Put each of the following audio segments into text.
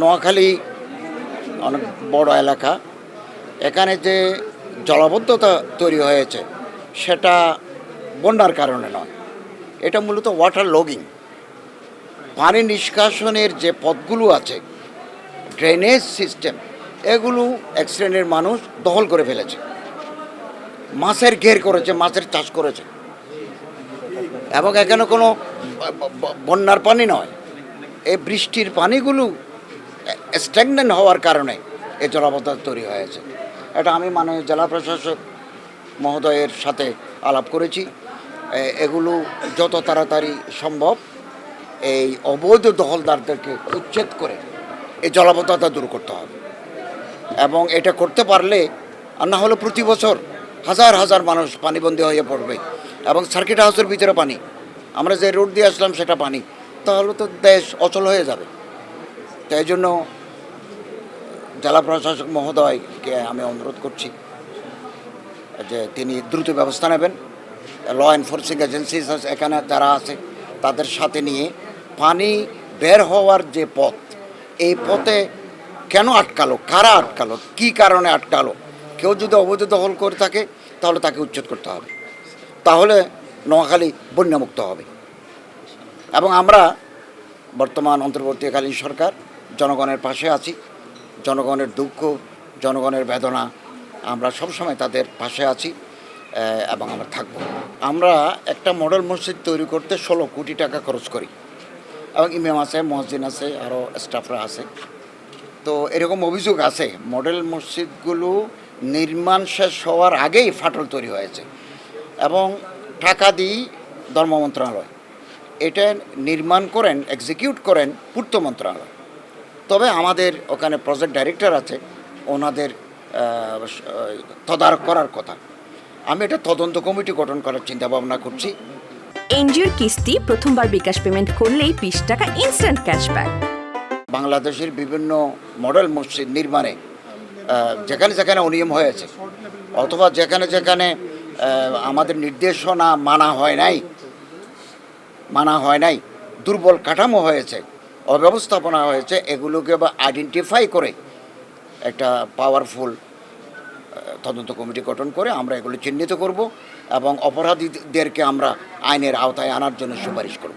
নোয়াখালী অনেক বড় এলাকা। এখানে যে জলাবদ্ধতা তৈরি হয়েছে, সেটা বন্যার কারণে নয়। এটা মূলত ওয়াটার লগিং পানি নিষ্কাশনের যে পথগুলো আছে ড্রেনেজ সিস্টেম এগুলো এক শ্রেণির মানুষ দখল করে ফেলেছে। মাছের ঘের করেছে, মাছের চাষ করেছে। এবং এখানে কোনো বন্যার পানি নয়। এই বৃষ্টির পানিগুলো স্ট্যাগনেন্ট হওয়ার কারণে এই জলাবদ্ধতা তৈরি হয়েছে। এটা আমি মানে জেলা প্রশাসক মহোদয়ের সাথে আলাপ করেছি। এগুলো যত তাড়াতাড়ি সম্ভব এই অবৈধ দখলদারদেরকে উচ্ছেদ করে এই জলাবদ্ধতা দূর করতে হবে। এবং এটা করতে পারলে আর না হলে প্রতি বছর হাজার হাজার মানুষ পানিবন্দী হয়ে পড়বে এবং সার্কিট হাউসের ভিতরে পানি, আমরা যে রোড দিয়ে আসলাম সেটা পানি, তাহলে তো দেশ অচল হয়ে যাবে। তাই জন্য জেলা প্রশাসক মহোদয়কে আমি অনুরোধ করছি যে তিনি দ্রুত ব্যবস্থা নেবেন। ল এনফোর্সিং এজেন্সিস এখানে যারা আছে, তাদের সাথে নিয়ে পানি বের হওয়ার যে পথ, এই পথে কেন আটকালো, কারা আটকালো, কি কারণে আটকালো, কেউ যদি অবৈধ দখল করে থাকে, তাহলে তাকে উচ্ছেদ করতে হবে। তাহলে নোয়াখালী বন্যামুক্ত হবে। এবং আমরা বর্তমান অন্তর্বর্তীকালীন সরকার, জনগণের পাশে আছি। জনগণের দুঃখ, জনগণের বেদনা, আমরা সবসময় তাদের পাশে আছি এবং আমরা থাকব। আমরা একটা মডেল মসজিদ তৈরি করতে ষোলো কোটি টাকা খরচ করি। এবং ইমাম আছে, মসজিদ আছে, আরও স্টাফরা আছে। তো এরকম অভিযোগ আছে, মডেল মসজিদগুলো নির্মাণ শেষ হওয়ার আগেই ফাটল তৈরি হয়েছে। এবং টাকা দিই ধর্ম মন্ত্রণালয়। এটা নির্মাণ করেন এক্সিকিউট করেন পূর্ত মন্ত্রণালয়। তবে আমাদের ওখানে প্রজেক্ট ডাইরেক্টর আছে ওনাদের তদারক করার কথা। আমি এটা তদন্ত কমিটি গঠন করার চিন্তা ভাবনা করছি। এনজিওর কিস্তি প্রথমবার বিকাশ পেমেন্ট করলেই বিশ টাকা ইনস্ট্যান্ট ক্যাশব্যাক বাংলাদেশের বিভিন্ন মডেল মসজিদ নির্মাণে যেখানে যেখানে অনিয়ম হয়েছে অথবা যেখানে যেখানে আমাদের নির্দেশনা মানা হয় নাই মানা হয় নাই দুর্বল কাঠামো হয়েছে অব্যবস্থাপনা হয়েছে এগুলোকে বা আইডেন্টিফাই করে একটা পাওয়ারফুল তদন্ত কমিটি গঠন করে আমরা এগুলো চিহ্নিত করব এবং অপরাধীদেরকে আমরা আইনের আওতায় আনার জন্য সুপারিশ করব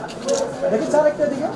দেখি স্যার একটা দিকে